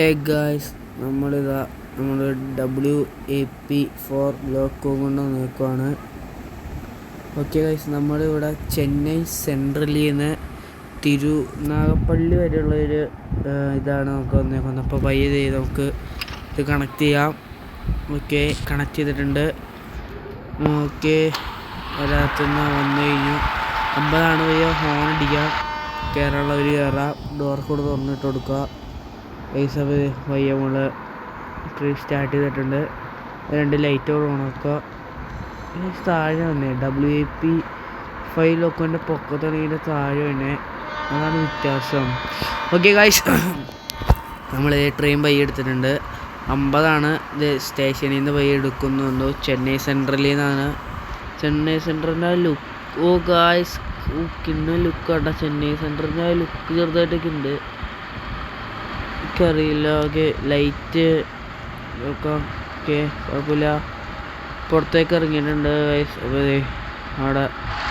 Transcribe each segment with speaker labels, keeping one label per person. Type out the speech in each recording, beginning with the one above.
Speaker 1: ഹേ guys നമ്മളിതാ നമ്മൾ W A P four block കൊണ്ട് നോക്കുവാണ് ഓക്കെ ഗൈസ് നമ്മളിവിടെ ചെന്നൈ സെൻട്രലിൽ നിന്ന് തിരുനാഗപ്പള്ളി വരെയുള്ള ഒരു ഇതാണ് നമുക്ക് വന്നേക്കുന്നത്. അപ്പോൾ പയ്യെ ചെയ്ത് നമുക്ക് ഇത് കണക്ട് ചെയ്യാം. ഓക്കെ കണക്ട് ചെയ്തിട്ടുണ്ട്. ഓക്കെ ഒരാത്തുനിന്ന് വന്നു കഴിഞ്ഞു. അമ്പതാണ് വയ്യ ഹോൺ അടിക്കുക. കയറാനുള്ളവർ കയറാം ഡോർ കൂടെ തുറന്നിട്ട് കൊടുക്കുക. പൈസ വയ്യ നമ്മൾ ട്രീ സ്റ്റാർട്ട് ചെയ്തിട്ടുണ്ട്. രണ്ട് ലൈറ്റ് കൂടെ ഉണക്കുക താഴെ വന്നേ. ഡബ്ല്യു എ പി ഫൈവ് ലോക്കോന്റെ പൊക്കത്തുണ്ടെങ്കിൽ താഴെ തന്നെ അതാണ് വ്യത്യാസം. ഓക്കെ ഗായ്സ് നമ്മൾ ട്രെയിൻ പൈ എടുത്തിട്ടുണ്ട്. അമ്പതാണ് ഇത് സ്റ്റേഷനിൽ നിന്ന് പൈ എടുക്കുന്നുണ്ട് ചെന്നൈ സെൻട്രലിൽ നിന്നാണ് ചെന്നൈ സെൻട്രലിന്റെ ലുക്ക് ഓ ഗായ്സ് ഓ കിണ്ണ ലുക്കാട്ടോ ചെന്നൈ സെൻട്രലിന്റെ ലുക്ക് ചെറുതായിട്ടൊക്കെ ഉണ്ട്. എനിക്കറിയില്ല ഓക്കെ ലൈറ്റ് നോക്കാം ഓക്കെ കുഴപ്പമില്ല. പുറത്തേക്ക് ഇറങ്ങിയിട്ടുണ്ട് വയസ്സ് അവിടെ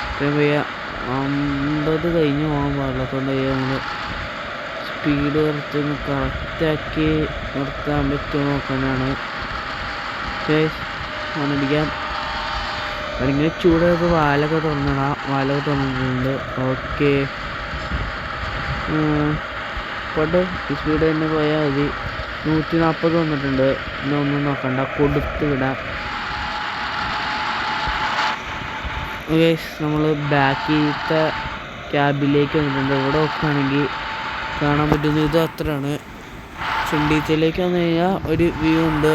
Speaker 1: ഇത്രയും വയ്യ. അമ്പത് കഴിഞ്ഞ് പോകാൻ പാടില്ല. വയ്യ നമ്മൾ സ്പീഡ് കുറച്ച് കറക്റ്റാക്കി നിർത്താൻ പറ്റുമോ നോക്കാനാണ്. ഓണടിക്കാം അല്ലെങ്കിൽ ചൂടായപ്പോൾ വാലൊക്കെ തുറന്നിടാം. വാലൊക്കെ തുറന്നിട്ടുണ്ട്. ഓക്കെ ഈ സ്പീഡ് തന്നെ പോയാൽ മതി. നൂറ്റി നാൽപ്പത് വന്നിട്ടുണ്ട്. പിന്നെ ഒന്നും നോക്കണ്ട. കൊടുത്ത് വിടാം. നമ്മൾ ബാക്കിലത്തെ ക്യാബിലേക്ക് വന്നിട്ടുണ്ട്. ഇവിടെ നോക്കുകയാണെങ്കിൽ കാണാൻ പറ്റുന്ന ഇത് അത്രയാണ്. ചുണ്ടീച്ചയിലേക്ക് വന്നു കഴിഞ്ഞാൽ ഒരു വ്യൂ ഉണ്ട്.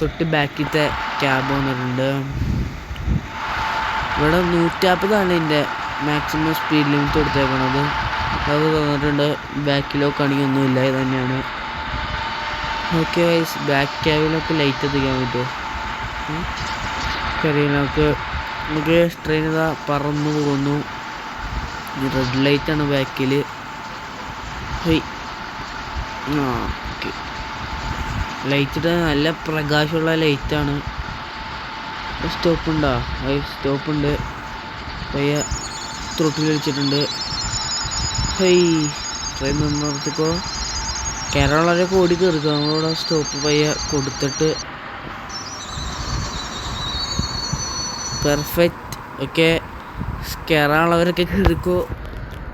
Speaker 1: തൊട്ട് ബാക്കിലത്തെ ക്യാബ് വന്നിട്ടുണ്ട്. ഇവിടെ നൂറ്റമ്പതാണ് ഇതിന്റെ മാക്സിമം സ്പീഡ് ലിമിറ്റ് കൊടുത്തേക്കണത്. അത് തന്നിട്ടുണ്ട് ബാക്കിലോ ആണെങ്കിൽ ഒന്നുമില്ല ഇത് തന്നെയാണ്. ഓക്കെ വൈസ് ബാക്ക് ക്യാബിലൊക്കെ ലൈറ്റ് എത്തിക്കാൻ പറ്റുമോ അറിയില്ല നമുക്ക് നമുക്ക് ട്രെയിൻ ഇതാ പറന്നു പോകുന്നു. റെഡ് ലൈറ്റാണ് ബാക്കിൽ ഹൈ ആ ഓക്കെ. നല്ല പ്രകാശമുള്ള ലൈറ്റാണ് സ്റ്റോപ്പ് ഉണ്ടോ? സ്റ്റോപ്പ് ഉണ്ട്. പയ്യ ത്രോട്ടിൽ വെച്ചിട്ടുണ്ട്. ഹൈ ട്രെയിൻ നിന്നിടത്തിപ്പോൾ കേരളവരെ കേരളം വളരെ കോടി കയറിക്കോ? നമ്മളിവിടെ സ്റ്റോപ്പ് പയ്യ കൊടുത്തിട്ട്. പെർഫെക്റ്റ് ഓക്കെ കയറാനുള്ളവരൊക്കെ കയറിക്കോ.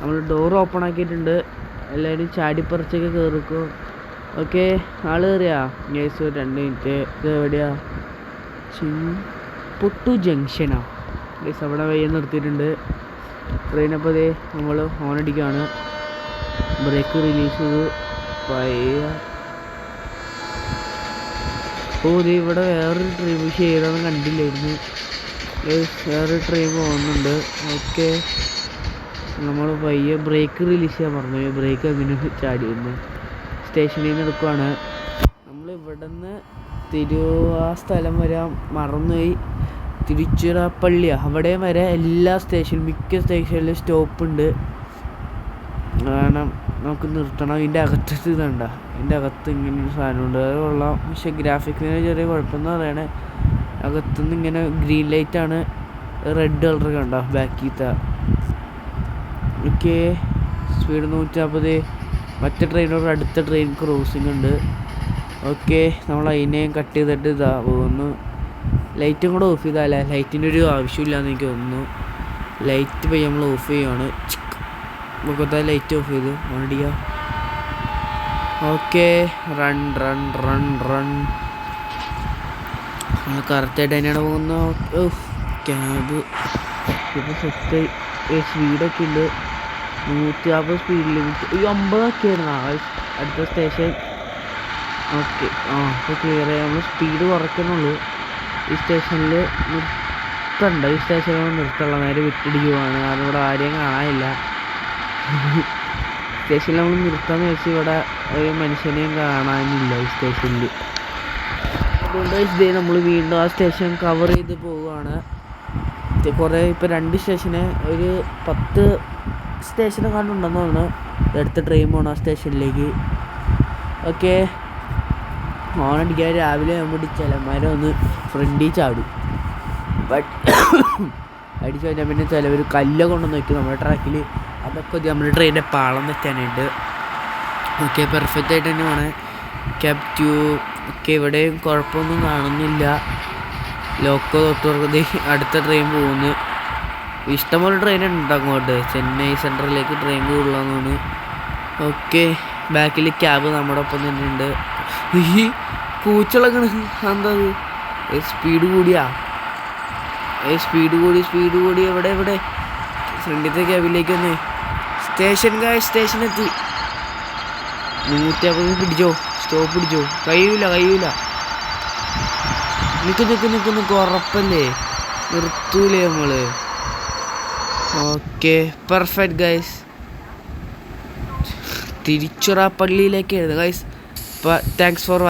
Speaker 1: നമ്മൾ ഡോർ ഓപ്പൺ ആക്കിയിട്ടുണ്ട്. എല്ലാവരും ചാടിപ്പറിച്ചൊക്കെ കയറിക്കോ. ഓക്കെ ആൾ കയറിയാ ഗേസ് രണ്ട് മിനിറ്റ്. ഇത് എവിടെയാ? പൊട്ടു ജംഗ്ഷനാ. ഗേസ് അവിടെ വയ്യ നിർത്തിയിട്ടുണ്ട്. ട്രെയിൻ അപ്പോൾ ദേ നമ്മൾ ഹോൺ അടിക്കുകയാണ് ബ്രേക്ക് റിലീസ് ചെയ്ത്. പയ്യ ഓ ദേ ഇവിടെ വേറൊരു ട്രെയിൻ പക്ഷേ ഏതാണെന്ന് കണ്ടില്ലായിരുന്നു വേറൊരു ട്രെയിൻ പോകുന്നുണ്ട് ഓക്കെ നമ്മൾ പയ്യെ ബ്രേക്ക് റിലീസ് ചെയ്യാൻ പറഞ്ഞു. ബ്രേക്ക് അങ്ങനെ ചാടി വന്നു. സ്റ്റേഷനിൽ നിന്ന് എടുക്കുവാണ്. നമ്മൾ ഇവിടെ നിന്ന് തിരു ആ സ്ഥലം വരാൻ മറന്നുപോയി. തിരുച്ചിറപ്പള്ളിയാ അവിടെ വരെ എല്ലാ സ്റ്റേഷനും മിക്ക സ്റ്റേഷനിലും സ്റ്റോപ്പുണ്ട്. കാരണം നമുക്ക് നിർത്തണം. ഇതിന്റെ അകത്തത് ഇതണ്ട? ഇതിന്റെ അകത്ത് ഇങ്ങനെ ഒരു സാധനമുണ്ട്. അത് കൊള്ളാം. പക്ഷെ ഗ്രാഫിക്സിന് ചെറിയ കുഴപ്പമെന്ന് പറയണേ അകത്തുനിന്ന് ഇങ്ങനെ ഗ്രീൻ ലൈറ്റാണ് റെഡ് കളർ കണ്ട? ബാക്കിത്ത. ഓക്കെ. സ്പീഡ് നൂറ്റമ്പത്. മറ്റേ ട്രെയിനോട് അടുത്ത ട്രെയിൻ ക്രോസിംഗ് ഉണ്ട്. ഓക്കെ. നമ്മൾ അതിനെയും കട്ട് ചെയ്തിട്ട് ഇതാ പോകുന്നു. ലൈറ്റും കൂടെ ഓഫ് ചെയ്താലേ ലൈറ്റിന്റെ ഒരു ആവശ്യമില്ലാന്ന് എനിക്ക് തോന്നുന്നു. ലൈറ്റ് പോയി നമ്മൾ ഓഫ് ചെയ്യുവാണ് മുഖത്തെ ലൈറ്റ് ഓഫ് ചെയ്ത്. ഓണടിക്കുക okay. Run run run run. നമ്മൾ കറക്റ്റായിട്ട് തന്നെയാണ് പോകുന്നത്. ക്യാബ്. ഇപ്പോൾ സെറ്റ് സ്പീഡൊക്കെ ഉണ്ട്. നൂറ്റി നാൽപ്പത് സ്പീഡ് ലിമിറ്റ് ഈ അമ്പതൊക്കെയായിരുന്നു അടുത്ത സ്റ്റേഷൻ ഓക്കെ. ആ ഇപ്പോൾ ക്ലിയർ ആയി. നമ്മൾ സ്പീഡ് കുറയ്ക്കുന്നുള്ളൂ. ഈ സ്റ്റേഷനിൽ നിർത്തണ്ട. ഈ സ്റ്റേഷനിൽ നിർത്തുള്ള നേരെ വിട്ടിടിക്കുവാണ്. കാരണം ഇവിടെ ആരെയും കാണാനില്ല. സ്റ്റേഷനിൽ നമ്മൾ നിർത്താന്ന് വെച്ച് ഇവിടെ ഒരു മനുഷ്യനെയും കാണാനില്ല ഈ സ്റ്റേഷനിൽ അതുകൊണ്ട് നമ്മൾ വീണ്ടും ആ സ്റ്റേഷൻ കവർ ചെയ്ത് പോവുകയാണ്. കുറേ ഇപ്പോൾ രണ്ട് സ്റ്റേഷന് ഒരു പത്ത് സ്റ്റേഷനെ കണ്ടുണ്ടെന്ന് തോന്നുന്നു. അടുത്ത ട്രെയിൻ പോകണം ആ സ്റ്റേഷനിലേക്ക്. ഓക്കെ ഹോണടിക്കാൻ രാവിലെ നമ്മുടെ ചിലന്മാരെ ഒന്ന് ഫ്രണ്ടിൽ ചാടും. ബട്ട് അടിച്ചു കഴിഞ്ഞാൽ പിന്നെ ചിലവർ കല്ല് കൊണ്ടുവന്ന് വയ്ക്കും നമ്മുടെ ട്രാക്കിൽ അതൊക്കെ നമ്മുടെ ട്രെയിനിന്റെ പാളം വെക്കാനുണ്ട് ഓക്കെ പെർഫെക്റ്റ് ആയിട്ട് തന്നെ വേണേ ക്യാപ്റ്റ്യൂ ഒക്കെ ഇവിടെയും കുഴപ്പമൊന്നും കാണുന്നില്ല. ലോക്കോ തൊട്ടുറക്കതി അടുത്ത ട്രെയിൻ പോകുന്നു. ഇഷ്ടംപോലെ ട്രെയിൻ ഉണ്ട് അങ്ങോട്ട്. ചെന്നൈ സെൻട്രലിലേക്ക് ട്രെയിൻ കൂടുതലാണെന്നാണ് ഓക്കെ ബാക്കിൽ ക്യാബ് നമ്മുടെ ഒപ്പം തന്നെ ഉണ്ട്. ഈ കൂച്ചളക്കണ് എന്താ സ്പീഡ് കൂടിയാ? ഏ സ്പീഡ് കൂടി സ്പീഡ് കൂടി. എവിടെ എവിടെ? ഫ്രണ്ടിലത്തെ ക്യാബിലേക്ക് വന്നേ. സ്റ്റേഷൻ കായ സ്റ്റേഷൻ എത്തി. നൂറ്റി അമ്പത് പിടിച്ചോ? സ്റ്റോപ്പ് പിടിച്ചോ? കഴിയൂല കഴിയൂല. നിക്ക് നിക്ക് നിക്ക് നിക്ക്. ഉറപ്പല്ലേ? നിർത്തൂലേ നമ്മൾ. ഓക്കെ പെർഫെക്റ്റ് ഗൈസ് തിരിച്ചുറ പള്ളിയിലേക്ക് ഗൈസ് താങ്ക്സ് ഫോർ